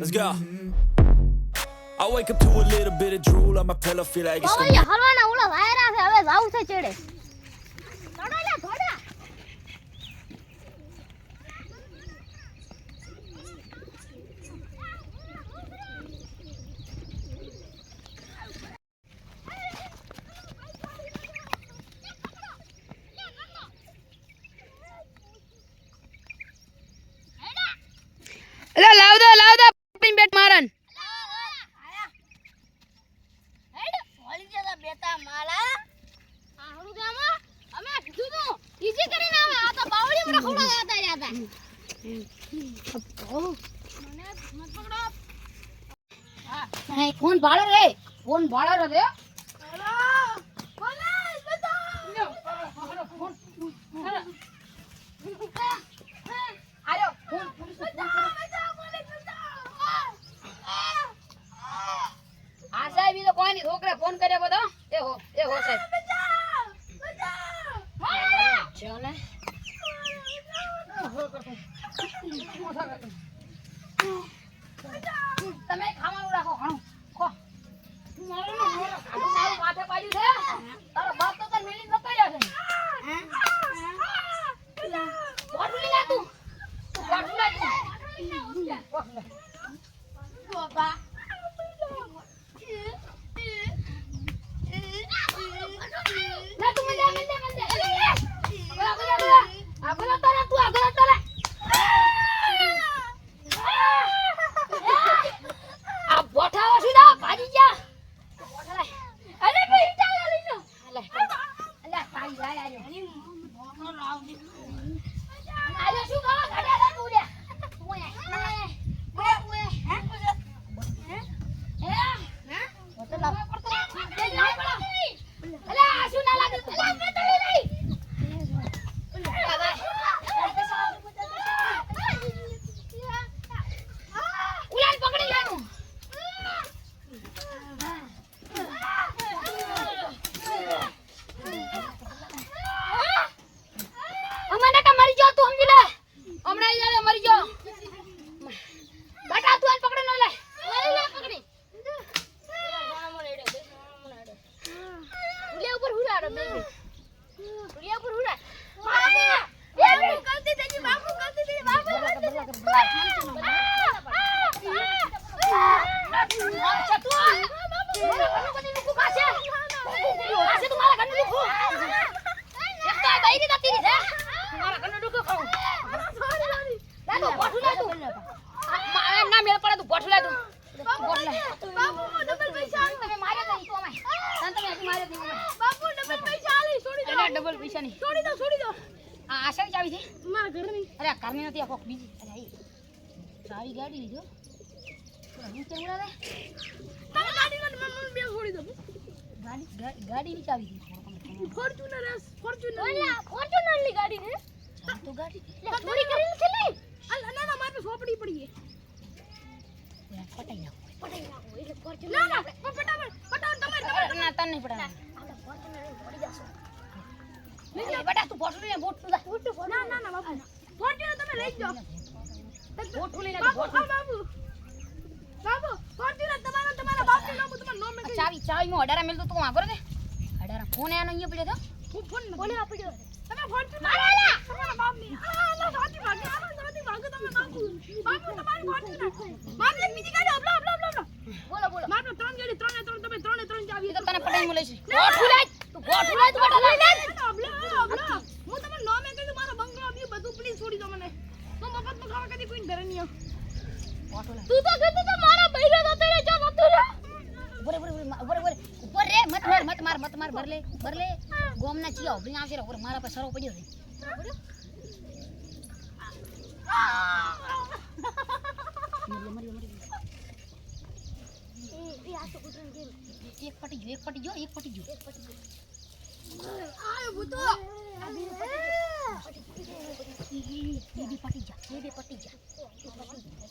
Let's go. I wake up to a little bit of drool on my pillow, feel like it's gonna પવલિયા હલવાના ઓલા વાયરા છે હવે જાવું છે ચેડે Phone ભાડો રે phone ભાડો રે આયો ફોન પોલીસ હા સાહેબ ઈ તો કોઈ નહીં છોકરા ફોન કર્યો બધો એ હો એ હો સાહેબ ચલો ને તમે ખાવાનું રાખો ઘણું ખો. મારું ને માથે પાડ્યું છે. તારો બાપ તો તને મેલી નતો રહ્યો છે. બોટલ લે તું. બોટલ લે. તું. બાબા લે તું મને મને મને આગળ આગળ આગળ આગળ તારે તું આગળ તારે આ બોઠાઓ સીધા ભાજી જા બોઠા લાય અરે ભાઈ ચાલ લઈ લો અલે અલે પાડી લાય આજો આજો શું ખાવા ગાડ્યા તા તું લે ઓય ઓય ઓય હે હે બોટલ લાવ એ લાવ પડો અલે આ શું ના લાગે અલે મેં તો લઈ ઉલાન પકડી લેનું અમાને કા મરી જાવ તું સમજી લે હમણાં ઈ જાવે મરી જાવ બટા તું આને પકડી ન લે લઈ લે પકડી ઉલિયા ઉપર હુરાડો બે બે ઉલિયા ઉપર હુરા બાપુ ગલતી થઈ ગઈ બાપુ ગલતી થઈ ગઈ બાપુ ગલતી થઈ ગઈ અચ્છા તું મારા ઘરનું બધી લુકુ ખાશે ખાશે તું મારા ઘરનું લુકુ એક તો આ બૈરી જતી રહી છે મારા ઘરનું લુકુ ખાવું લે તું બોઠું લે તું આ મા- એમ ના મેળ પડે તું બોઠું લે તું બોઠું લે તમે માર્યો તો ઈ તો અમાય. તને તમે હજી માર્યો તો ઈ અમાય. એટલે ડબલ પૈસા નહીં આ આશા ચાવી છે? અરે આ ઘરની નથી આ કોક બીજી. અરે આ સારી ચાવી ગાડી લીધો નીચે ઉડાવે? ગાડી ગા- ગાડીની ચાવી છે. ઓલા ફોર્ચ્યુનરની ગાડી ને તો ગાડી. લે, ચોરી કરીને છે પડી છે. પટાઈ નાખો. પટાઈ નાખો એટલે ફોર્ચ્યુનર ના ના. તને નહીં તમારે તમારે ના ફોર્ચ્યુનરની પડી જશે એ બેટા તું બોટલું લઈને બોટલું જા ના ના ના બાપુ. ફોર્ચ્યુનર તમે લઈ જાઓ. બોટલું લઈને બાપુ બાપુ. બાબુ ફોર્ચ્યુનર તમારો તમારા બાપનું નામ તમારો નામ આ ચાવી ચાવી મો અડારા મેલ તો તું વાગો રે અડારા ફોન આનો અહીંયા પડ્યો તો. ફોન ફોન આપડ્યો તમે ફોર્ચ્યુનર તમારા બાપની. આ ના સાચી ભાગે આ ના સાચી ભાગે તમે બાપુ બાપુ તમારી ફોર્ચ્યુનર બાપ એક બીજી ગાડી અબલા અબલા અબલા અબલા બોલો બોલો મારે ત્રણ ગાડી ત્રણે ત્રણ તમે ત્રણે ત્રણ ચાવી એ તો તને પટાઈ મળે છે બોટલું લાય તું બોટલું લાય તું બેટા લઈ લે અબલા અબલા હું તમને નામે કહ્યું મારો બંગલો બી બધું પ્લીઝ છોડી દો મને હું મફતમાં ખાવા કદી કોઈ ઘરે નહીં આવું. બોટલું લાય તું તો કહેતો તો મારા બૈરો તો તેરે જો નતું રે ઉભરે ઉભરે ઉપર રે મત માર મત માર મત માર ભરલે ભરલે ગોમના ચિયા ઉભરી આવશે ઉપર મારા પર સરો પડ્યો છે. એ આ એક પટી ગયો એક પટી ગયો એક પટી ગયો. આયો ભૂતો એ બી પટી જા એ બી પટી જા બર બર બર કોણ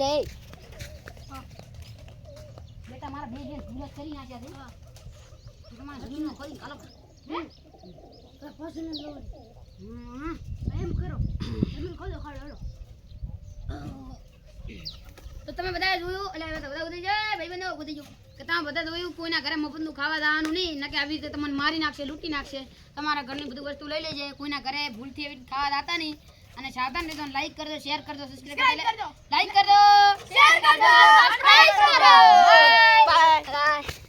એ બેટા મારા બે બેન ભૂલ કરી નાખ્યા છે. તમારા જમીનનો કોઈ કાલો. હે? પર્સનલ લોન હમ. એમ કરો. જમીન ખોલો ખાડો હેડો તો તમે બધા જોયું એટલે બધા બધા ઉધી જાય ભાઈ બંધો ઉતરી જો કે તમે બધા જોયું કોઈના ઘરે મફતનું ખાવા દાવાનું નહીં. નકે આવી રીતે તમને મારી નાખશે લૂંટી નાખશે. તમારા ઘરની બધી વસ્તુ લઈ લેજે. કોઈના ઘરે ભૂલથી એવી રીતે ખાવા દાતા નહીં. અને સાવધાન રહેજો લાઈક કરજો શેર કરજો સબસ્ક્રાઇબ કરજો. લાઈક કરજો. શેર કરજો. સબસ્ક્રાઇબ કરો. Bye bye